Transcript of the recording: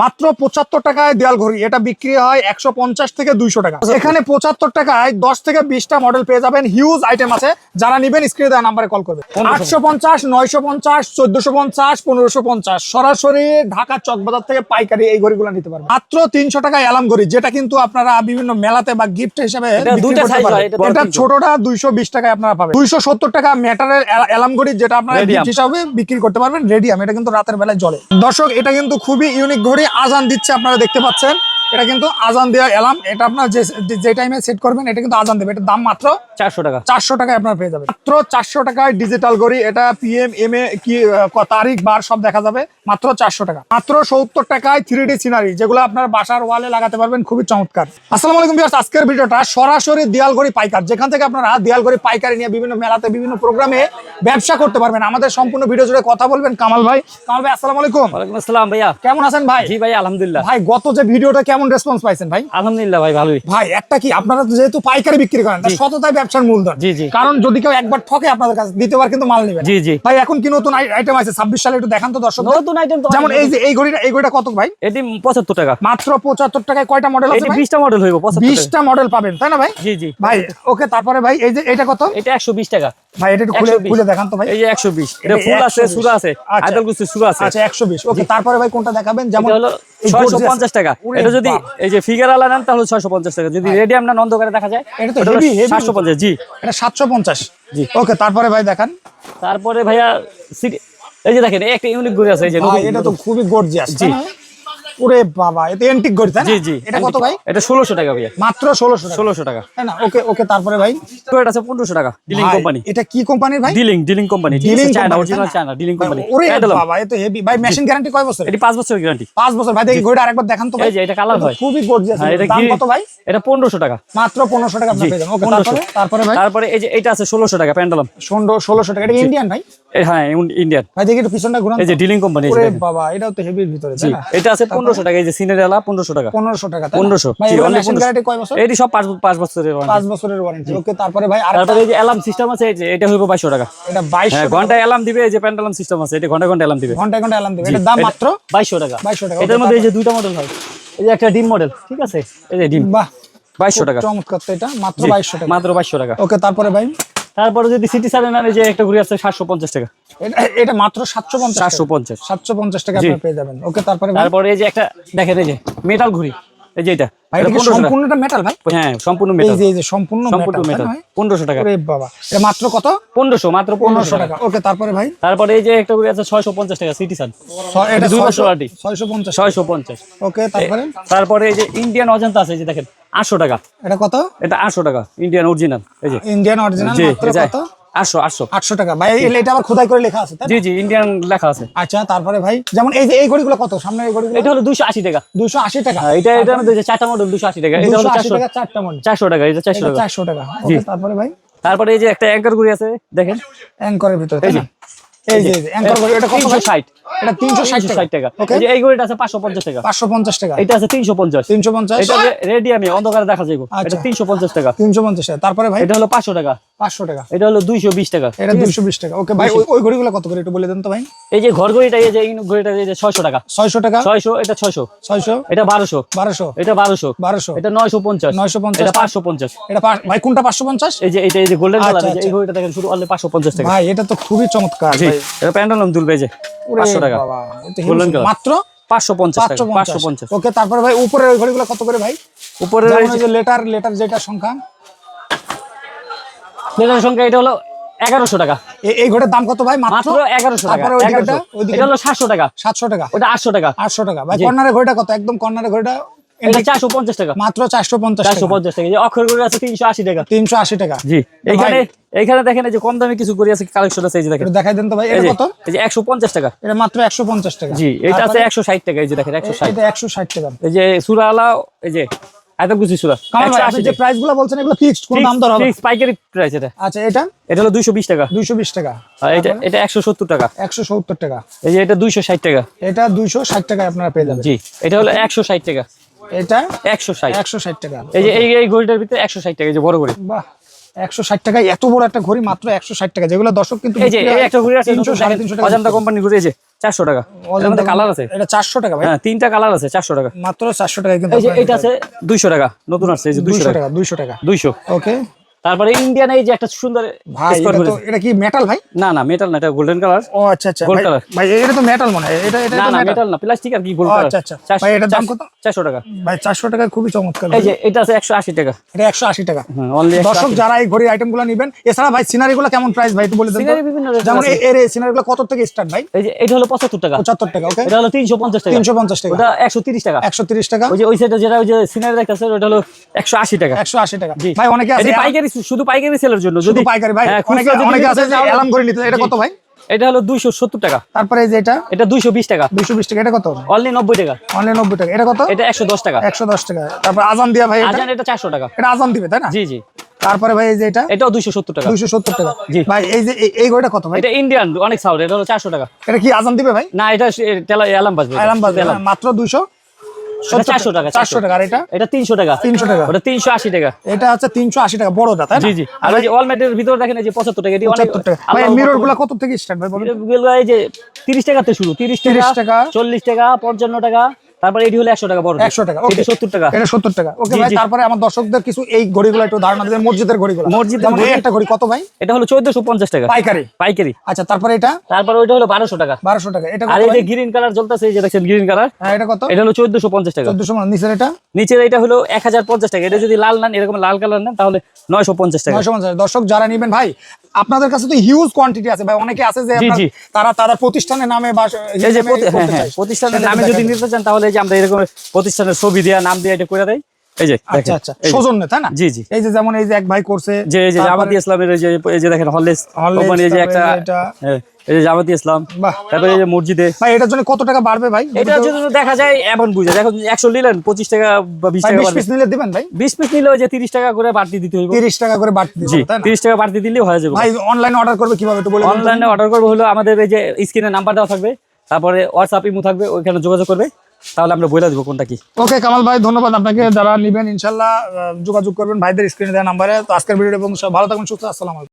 মাত্র পঁচাত্তর টাকায় দেয়াল ঘড়ি। এটা বিক্রি হয় একশো পঞ্চাশ থেকে দুইশো টাকা। এখানে পঁচাত্তর টাকায় দশ থেকে বিশটা মডেল পেয়ে যাবেন। হিউজ আইটেম আছে। যারা নিবেন স্ক্রিনে দেওয়া নাম্বারে কল করবে আটশো পঞ্চাশ নয়শো পঞ্চাশ চোদ্দশো পঞ্চাশ পনেরোশো পঞ্চাশ। সরাসরি ঢাকা চকবাজার থেকে পাইকারি এই ঘড়িগুলো নিতে পারবেন। মাত্র তিনশো টাকায় অ্যালাম ঘড়ি যেটা কিন্তু আপনারা বিভিন্ন মেলাতে বা গিফট হিসেবে এটা। ছোটটা দুইশো বিশ টাকায় আপনারা পাবেন। দুইশো সত্তর টাকা ম্যাটারের অ্যালাম ঘড়ি যেটা আপনারা হিসাবে বিক্রি করতে পারবেন। রেডিয়াম এটা কিন্তু রাতের বেলায় জ্বলে। দর্শক এটা কিন্তু খুবই ইউনিক ঘড়ি। আজান দিচ্ছে আপনারা দেখতে পাচ্ছেন। এটা কিন্তু আজান দেওয়া অ্যালার্ম এটা আপনার যে টাইমে সেট করবেন এটা কিন্তু আজান দেবে। এটার দাম মাত্র চারশো টাকা। চারশো টাকায় আপনারা পেয়ে যাবেন। মাত্র চারশো টাকায় ডিজিটাল ঘড়ি এটা পিএম এম এ কি তারিখ বার সব দেখা যাবে। মাত্র চারশো টাকা। মাত্র সত্তর টাকায় থ্রি ডি সিনারি যেগুলো আপনার বাসার ওয়ালে লাগাতে পারবেন খুবই চমৎকার। আসসালামু আলাইকুম বিয়ার্স আজকের ভিডিওটা সরাসরি দেয়াল ঘড়ি পাইকার। যেখান থেকে আপনারা দেয়াল ঘড়ি পাইকারি নিয়ে বিভিন্ন মেলাতে বিভিন্ন প্রোগ্রামে ব্যবসা করতে পারবেন। আমাদের সম্পূর্ণ ভিডিও জুড়ে কথা বলবেন কামাল ভাই। কামাল ভাই আসসালামু আলাইকুম। ওয়ালাইকুম আসসালাম ভাইয়া। কেমন আছেন ভাই? জি ভাই আলহামদুলিল্লাহ। ভাই গত যে ভিডিওটা কেমন রেসপন্স পাইছেন ভাই? আলহামদুলিল্লাহ ভাই ভালোই। ভাই একটা কি আপনারা তো যেহেতু পাইকারি বিক্রি করেন সততাই ব্যবসার মূলধন। জি, জি। কারণ যদি কেউ একবার ঠকে আপনাদের কাছে দ্বিতীয়বার কিন্তু মাল নেবে জি জি। ভাই এখন কি নতুন আইটেম আছে? ছাব্বিশ সালে একটু দেখান তো দর্শক নতুন আইটেম তো যেমন এই যে এই ঘড়িটা এই ঘড়িটা কত ভাই? এটি পঁচাত্তর টাকা। মাত্র পঁচাত্তর টাকায় কয়টা মডেল আছে ভাই? বিশটা মডেল হইব পঁচাত্তর টাকা। বিশটা মডেল পাবেন তাই না ভাই? জি জি। ভাই ওকে তারপরে ভাই এই যে এটা কত? এটা একশো বিশ টাকা। ভাই এটা খুলে খুলে দেখান তো ভাই। এই যে একশো বিশ। এটা এটা ফুল আছে সুরা আছে আচ্ছা। সুরা আছে। আচ্ছা একশো বিশ। ওকে তারপরে ভাই কোনটা দেখাবেন? যেমন হলো এই ছয়শো gorgeous- পঞ্চাশ টাকা। এটা যদি এই যে ফিগার আলা নেন তাহলে ছয়শো পঞ্চাশ টাকা। যদি রেডিয়াম না অন্ধকারে দেখা যায় এটা তো সাতশো পঞ্চাশ জি। এটা সাতশো পঞ্চাশ। জি। ওকে তারপরে ভাই দেখান। তারপরে ভাইয়া এই যে দেখেন একটা ইউনিক ঘুরে আছে এই যে ভাই এটা তো খুবই গর্জিয়াস জি। ওরে বাবা এটা এন্টিক ঘড়ি তাই না? জি জি এটা কত ভাই? এটা ষোলোশো টাকা ভাইয়া। মাত্র ষোলোশো টাকা। ষোলোশো টাকা। তাই না? ওকে ওকে তারপরে ভাই? তো এটা আছে পনেরোশো টাকা ডিলিং কোম্পানি এটা কি কোম্পানির ভাই? Dealing dealing company Dealing China original China dealing company ওরে বাবা এ তো হেভি ভাই মেশিন গ্যারান্টি কয় বছর এটি পাঁচ বছর গ্যারান্টি পাঁচ বছর। ভাই দেখি ঘড়িটা আরেকবার দেখান তো ভাই। এই যে এটা কালার হয়। খুবই গর্জিয়াস এটা দাম কত ভাই? এটা পনেরোশো টাকা। মাত্র পনেরোশো টাকা আপনি পেয়ে যাবেন। ওকে তারপরে তারপরে ভাই? তারপরে এই যে এটা আছে ষোলোশো টাকা প্যান্ডালাম। ষোলো ষোলোশো টাকা। এটা ইন্ডিয়ান ভাই? হ্যাঁ ইন্ডিয়ান ভাই দেখি একটু পিছনটা ঘুরান এই যে ডিলিং কোম্পানি ওরে বাবা এটাও তো হেভির ভিতরে তাই না? এটা আছে পনেরোশো টাকা এই যে সিনেরেলা পনেরোশো টাকা। পনেরোশো টাকা পনেরোশো ভাই জি, এগুলো only মেশিন 1500 গ্যারান্টি কয় বছর? এটি সব পাঁচ পাঁচ বছরের পাঁচ বছরের ওয়ারেন্টি ওকে তারপরে ভাই তারপরে এই যে অ্যালার্ম সিস্টেম আছে এই যে এটা হইব বাইশশো টাকা। এটা বাইশ ঘন্টায় অ্যালার্ম দিবে এই যে প্যান্ডালাম সিস্টেম আছে এটা ঘণ্টা ঘণ্টা অ্যালার্ম দিবে। ঘন্টায় ঘন্টায় অ্যালার্ম দেবে। এটার দাম মাত্র? বাইশশো টাকা। বাইশশো টাকা এটার মধ্যে এই যে দুইটা মডেল হয়। এই যে একটা ডিম মডেল ঠিক আছে? এই যে ডিম। বাহ বাইশশো টাকা। চমৎকার এটা মাত্র বাইশশো টাকা। মাত্র বাইশশো টাকা। ওকে তারপরে ভাই? তারপরে যদি সিটি সারে নেন যে একটা ঘুরে আছে সাতশো পঞ্চাশ টাকা। এটা এটা মাত্র সাতশো পঞ্চাশ সাতশো পঞ্চাশ। সাতশো পঞ্চাশ টাকা পেয়ে যাবেন। ওকে তারপরে তারপরে এই যে একটা দেখেন এই যে মেটাল ঘুড়ি। এই যে এটা। 1500। সম্পূর্ণটা মেটাল ভাই? হ্যাঁ সম্পূর্ণ এই মেটাল যে এই যে সম্পূর্ণ সম্পূর্ণ মেটাল মেটাল পনেরোশো টাকা। ওরে বাবা। এটা মাত্র কত? পনেরোশো মাত্র পনেরোশো পনেরোশো টাকা। ওকে তারপরে ভাই? তারপরে এই যে একটা ঘুরে আছে ছয়শো পঞ্চাশ টাকা সিটি সান এটা দুই বছর ছয়শো warranty। ছয়শো পঞ্চাশ। ছয়শো পঞ্চাশ। ওকে তারপরে? তারপরে এই যে ইন্ডিয়ান অজন্তা আছে এই যে দেখেন আটশো টাকা। এটা কত? এটা আটশো টাকা ইন্ডিয়ান অরিজিনাল এই যে। ইন্ডিয়ান অরিজিনাল মাত্র কত? আটশো আটশো। আটশো টাকা। ভাই এটা আবার খোদাই করে লেখা আছে জি জি ইন্ডিয়ান লেখা আছে। আচ্ছা তারপরে ভাই যেমন এই যে এই ঘড়িগুলো কত? সামনে এই ঘড়িগুলো? এটা হলো দুশো আশি টাকা। দুশো আশি টাকা। হ্যাঁ, এটা এটা চারটা মডেল দুশো আশি টাকা। এটা হলো চারশো টাকা চারটা মডেল চারশো টাকা এটা চারশো টাকা। চারশো টাকা। তারপরে ভাই? তারপরে এই যে একটা অ্যাঙ্কার ঘড়ি আছে দেখেন। অ্যাঙ্করের ভিতরে এই যে। এই অ্যাঙ্কর ঘড়ি এটা কত এটা টাকা। এই যে এই ঘড়িটা আছে পাঁচশো পঞ্চাশ টাকা। টাকা। এটা আছে তিনশো পঞ্চাশ। তিনশো পঞ্চাশ? এটা রেডি অন্ধকারে দেখা যাব এটা আচ্ছা। তিনশো পঞ্চাশ টাকা। তিনশো পঞ্চাশ টাকা। তারপরে ভাই? এটা হলো পাঁচশো টাকা। পাঁচশো টাকা। এটা হলো দুইশো বিশ টাকা। এটা টাকা। ওকে ভাই ওই- ঘড়িগুলো কত করে একটু বলে দেন তো ভাই? এই যে ঘর ঘড়িটা এই যে এই ঘড়িটা এই যে টাকা। ছয়শো টাকা? ছয়শো এটা ছয়শো। ছয়শো? এটা বারোশো। বারোশো? এটা বারোশো। বারোশো? এটা নয়শো পঞ্চাশ। 950 এটা পাঁচশো পঞ্চাশ। এটা ভাই কোনটা পাঁচশো পঞ্চাশ? এই যে এটা এই যে গোল্ডেন কালার আচ্ছা, এই ঘড়িটা দেখেন শুধু অনলি পাঁচশো পঞ্চাশ টাকা। ভাই এটা তো খুবই চমৎকার ভাই। এটা প্যান্ডালম তুলবে যে ওরে পাঁচশো টাকা। huge। color। মাত্র পাঁচশো পঞ্চাশ টাকা পাঁচশো পাঁচশো পঞ্চাশ। পঞ্চাশ ওকে তারপরে ভাই উপরের ওই ঘড়িগুলো কত করে ভাই? উপরে যেমন ওই যে লেটার লেটার যেটা সংখ্যা। লেটার সংখ্যা এটা হলো এগারোশো টাকা। এই ঘড়ির দাম কত ভাই? মাত্র এগারোশো টাকা। এটা হলো সাতশো টাকা। সাতশো টাকা। ওটা আটশো টাকা। আটশো টাকা। ভাই কর্নারের ঘড়িটা কত? একদম কর্নারের ঘড়িটা চারশো পঞ্চাশ টাকা। মাত্র চারশো পঞ্চাশ চারশো পঞ্চাশ টাকা। অক্ষর আছে তিনশো আশি টাকা। তিনশো আশি টাকা। জি। এইখানে দেখেন যে কম দামে কিছু ঘড়ি আছে কালেকশন আছে এই যে দেখেন। দেখাই দেন তো ভাই এটা কত? এই যে একশো পঞ্চাশ টাকা। এটা মাত্র একশো পঞ্চাশ টাকা। জি এটা আছে একশো ষাট টাকা এই যে দেখেন একশো ষাট। এটা একশো ষাট টাকা। এই যে সুরা আলা এই যে একদম কিছু সুরা কামাল ভাই একশো আপনি যে প্রাইসগুলো বলছেন এগুলো ফিক্সড কোন দাম দর হবে পাইকারি প্রাইস এটা। আচ্ছা এটা? এটা হলো দুইশো বিশ টাকা। দুইশো বিশ টাকা। আর এটা এটা একশো সত্তর টাকা। একশো সত্তর টাকা। এই যে এটা দুইশো ষাট টাকা। এটা দুইশো ষাট টাকায় আপনারা পেয়ে যাবেন। জি এটা হলো একশো ষাট টাকা। এটা একশো ষাট। একশো ষাট টাকা। এই যে এই এই ঘড়িটার ভিতরে একশো ষাট টাকা এই যে বড় ঘড়ি। বাহ একশো ষাট টাকায় এত বড় একটা ঘড়ি মাত্র একশো ষাট টাকা। যেগুলো দর্শক কিন্তু এই যে এই একটা ঘড়ি আছে তিনশো সাড়ে তিনশো টাকা। অজন্তা কোম্পানি এই যে চারশো টাকা। অজন্তা কালার আছে। এটা চারশো টাকা ভাই। হ্যাঁ তিনটা কালার আছে চারশো টাকা। মাত্র চারশো টাকা কিন্তু এই যে এটা আছে দুইশো টাকা নতুন আসছে এই যে দুইশো দুইশো টাকা। টাকা দুইশো টাকা। দুইশো। ওকে তারপরে ইন্ডিয়ান এই যে একটা সুন্দর ভাই এটা এটা কি মেটাল ভাই? না না মেটাল না এটা গোল্ডেন কালার ও আচ্ছা আচ্ছা। ভাই- color। ভাই এটা তো মেটাল মনে হয়। এটা এটা না না মেটাল না প্লাস্টিক আর কি গোল্ড কালার আচ্ছা, আচ্ছা। ভাই, এটার দাম কত? চারশো টাকা। ভাই চারশো টাকা খুবই চমৎকার এই যে এটা আছে একশো আশি টাকা। এটা একশো আশি টাকা। হ্যাঁ অনলি দর্শক যারা এই ঘড়ি আইটেমগুলো নিবেন এছাড়া ভাই সিনারি গুলো কেমন প্রাইস ভাই একটু বলে দেন? Scenery বিভিন্ন যেমন এই- এর সিনারি গুলো কত থেকে স্টার্ট ভাই? এই যে এটা হলো পঁচাত্তর টাকা। পঁচাত্তর টাকা ওকে এটা হলো তিনশো পঞ্চাশ টাকা। তিনশো পঞ্চাশ টাকা। ওটা একশো তিরিশ টাকা। একশো তিরিশ টাকা। ওই যে ওই সাইডে যেটা ওই যে সিনারি দেখতেছে ওটা হলো একশো আশি টাকা। একশো আশি টাকা। জি। ভাই অনেকে আছে এটি শুধু পাইকারি সেলের জন্য শুধু যদি পাইকারি ভাই হ্যাঁ, অনেকে অনেকে আছে যে অ্যালার্ম করে নিতে এটা কত ভাই? এটা হলো দুইশো সত্তর টাকা। তারপরে এই যে এটা? এটা দুইশো বিশ টাকা। দুইশো বিশ টাকা এটা কত? অনলি নব্বই টাকা। অনলাইন নব্বই টাকা। এটা কত? এটা একশো দশ টাকা। একশো দশ টাকা। তারপর আজান দিয়া ভাই আজান এটা চারশো টাকা। এটা আজান দিবে তাই না? জি জি। তারপরে ভাই এই যে এটা? এটাও দুইশো সত্তর টাকা। দুইশো সত্তর টাকা। জি। ভাই এই যে এই- ঘড়িটা কত ভাই? এটা ইন্ডিয়ান অনেক সাউন্ড এটা হলো চারশো টাকা। এটা কি আজান দিবে ভাই? না এটা অ্যালার্ম বাজবে। এটা। আরাম বাজবে মাত্র দুইশো? এটা চারশো টাকা চারশো টাকা এটা? এটা তিনশো টাকা। তিনশো টাকা। ওটা তিনশো আশি টাকা। এটা হচ্ছে তিনশো আশি টাকা বড় তাই জি জি। আর যে অলমেটের ভিতরে দেখেন যে পঁচাত্তর টাকা এটি পঁচাত্তর টাকা। ভাই মিররগুলা কত থেকে স্টার্ট ভাই এই যে তিরিশ টাকাতে শুরু তিরিশ 30 টাকা টাকা, চল্লিশ টাকা পঞ্চান্ন টাকা। তারপরে এটি হলো একশো টাকা বড় একশো টাকা ওকে টাকা। এটা সত্তর টাকা। ওকে ভাই তারপরে আমার দর্শকদের কিছু এই ঘড়িগুলো একটু ধারণা দেবেন মসজিদের ঘড়িগুলো। মসজিদের ঘড়ি- একটা ঘড়ি কত ভাই? এটা হলো চোদ্দশো পঞ্চাশ টাকা। পাইকারি। পাইকারি। আচ্ছা তারপরে এটা? তারপরে ওইটা হলো টাকা। টাকা। এটা আর এই যে গ্রিন কালার জ্বলতেছে এই যে দেখছেন গ্রিন কালার হ্যাঁ এটা কত? এটা হলো চোদ্দশো পঞ্চাশ টাকা। চোদ্দশো মানে নিচের এটা? নিচের এটা হলো এক হাজার পঞ্চাশ টাকা। এটা যদি লাল নেন এরকম লাল কালার নেন তাহলে নয়শো পঞ্চাশ টাকা। নয়শো পঞ্চাশ দর্শক যারা নিবেন ভাই আপনাদের কাছে তো হিউজ কোয়ান্টিটি আছে। ভাই অনেকে আছে যে। তারা তারা প্রতিষ্ঠানের নামে বা হ্যাঁ হ্যাঁ। প্রতিষ্ঠানের নামে যদি নিতে চান তাহলে যে আমরা এরকম প্রতিষ্ঠানের ছবি দেওয়া নাম দিয়ে এটা করে দেয় এই যে আচ্ছা আচ্ছা এই তাই না জি জি এই যে যেমন এই যে এক ভাই করছে যে এই যে জামাতি ইসলামের এই যে এই যে দেখেন হললেস Horlicks, এই যে একটা এই যে এটা। হ্যাঁ, এই যে জামাতি ইসলাম তারপরে এই যে মসজিদে ভাই এটার জন্য কত টাকা বাড়বে ভাই এটা যদি দেখা যায় এমন বুঝে দেখো একশো নিলেন পঁচিশ টাকা বা বিশ ভাই টাকা বিশ বাড়বে। পিস নিলে দিবেন ভাই বিশ পিস নিলে ওই যে তিরিশ টাকা করে বাড়তি দিতে টাকা করে বাড়তি দিতে হবে, তাই না তিরিশ টাকা বাড়তি হয়ে যাবে ভাই অনলাইনে অর্ডার করবে কীভাবে একটু বলে অনলাইনে অর্ডার করব হলো আমাদের এই যে স্ক্রিনে নাম্বার দেওয়া থাকবে তারপরে হোয়াটসঅ্যাপ ইমো থাকবে ওইখানে যোগাযোগ করবে তাহলে আমরা বলে দেবো কোনটা কি। ওকে কামাল ভাই, ধন্যবাদ আপনাকে। যারা নেবেন, ইনশাল্লাহ যোগাযোগ করবেন ভাইদের স্ক্রিনে দেওয়া নাম্বারে তো আজকের ভিডিও এবং সব ভালো থাকুন, সুস্থ আসসালাম